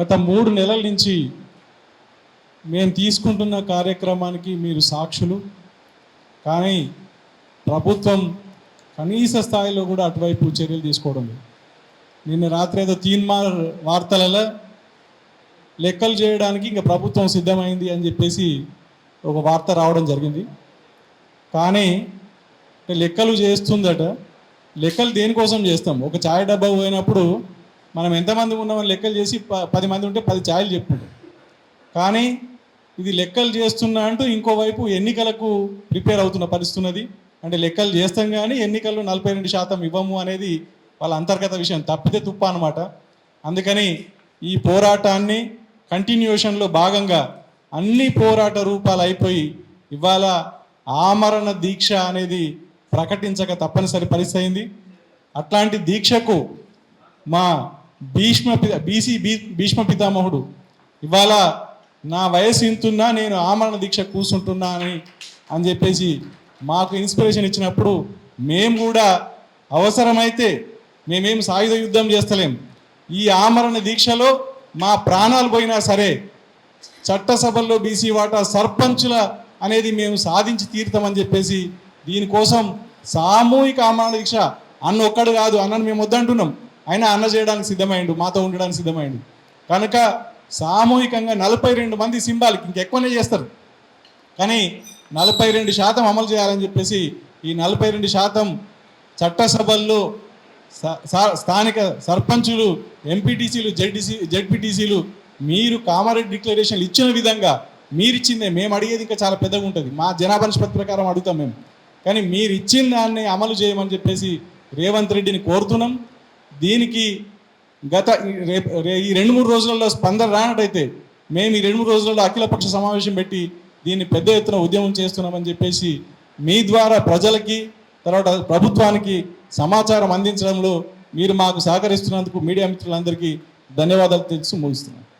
గత మూడు నెలల నుంచి మేము తీసుకుంటున్న కార్యక్రమానికి మీరు సాక్షులు. కానీ ప్రభుత్వం కనీస స్థాయిలో కూడా అటువైపు చర్యలు తీసుకోవడం లేదు. నిన్న రాత్రి ఏదో తీన్మార్ వార్తలలో లెక్కలు చేయడానికి ఇంకా ప్రభుత్వం సిద్ధమైంది అని చెప్పేసి ఒక వార్త రావడం జరిగింది. కానీ లెక్కలు చేస్తుందట. లెక్కలు దేనికోసం చేస్తాం? ఒక ఛాయ్ డబ్బా పోయినప్పుడు మనం ఎంతమంది ఉన్నామని లెక్కలు చేసి ప- పది మంది ఉంటే పది ఛాయలు చెప్పాడు కానీ ఇది లెక్కలు చేస్తున్నా అంటూ ఇంకోవైపు ఎన్నికలకు ప్రిపేర్ అవుతున్న పరిస్థితున్నది. అంటే లెక్కలు చేస్తాం కానీ ఎన్నికల్లో నలభై రెండు శాతం ఇవ్వము అనేది వాళ్ళ అంతర్గత విషయం తప్పితే తుప్ప అనమాట అందుకని ఈ పోరాటాన్ని కంటిన్యూషన్లో భాగంగా అన్ని పోరాట రూపాలు అయిపోయి ఇవాళ ఆమరణ దీక్ష అనేది ప్రకటించక తప్పనిసరి పరిస్థితి అయింది. అట్లాంటి దీక్షకు మా భీష్మ బీసీ భీ- భీష్మ పితామహుడు. ఇవాళ నా వయసు ఇంతున్నా నేను ఆమరణ దీక్ష కూర్చుంటున్నా అని అని చెప్పేసి మాకు ఇన్స్పిరేషన్ ఇచ్చినప్పుడు మేము కూడా అవసరమైతే మేమేం సాయుధ యుద్ధం చేస్తలేం. ఈ ఆమరణ దీక్షలో మా ప్రాణాలు పోయినా సరే చట్టసభల్లో బీసీ వాటా సర్పంచుల అనేది మేము సాధించి తీరుతామని చెప్పేసి దీనికోసం సామూహిక ఆమరణ దీక్ష అన్న ఒక్కడు కాదు అన్నను మేము వద్దంటున్నాం. అయినా అన్న చేయడానికి సిద్ధమైండు మాతో ఉండడానికి సిద్ధమైండు. కనుక సామూహికంగా నలభై రెండు మంది సింబాలిక్ ఇంకెక్కువనే చేస్తారు. కానీ నలభై రెండు శాతం అమలు చేయాలని చెప్పేసి ఈ నలభై రెండు శాతం చట్టసభల్లో స్థానిక సర్పంచులు ఎంపీటీసీలు జడ్డీసీ జడ్పీటీసీలు మీరు కామారెడ్డి డిక్లరేషన్లు ఇచ్చిన విధంగా మీరిచ్చిందే మేము అడిగేది ఇంకా చాలా పెద్దగా ఉంటుంది. మా జనాభా నిష్పత్తి ప్రకారం అడుగుతాం మేము. కానీ మీరు ఇచ్చిన దాన్ని అమలు చేయమని చెప్పేసి రేవంత్ రెడ్డిని కోరుతున్నాం. దీనికి గత ఈ రేపు ఈ రెండు మూడు రోజులలో స్పందన రానట్టయితే మేము ఈ రెండు మూడు రోజులలో అఖిలపక్ష సమావేశం పెట్టి దీన్ని పెద్ద ఎత్తున ఉద్యమం చేస్తున్నామని చెప్పేసి మీ ద్వారా ప్రజలకి తర్వాత ప్రభుత్వానికి సమాచారం అందించడంలో మీరు మాకు సహకరిస్తున్నందుకు మీడియా మిత్రులందరికీ ధన్యవాదాలు తెలుసు ముగిస్తున్నాను.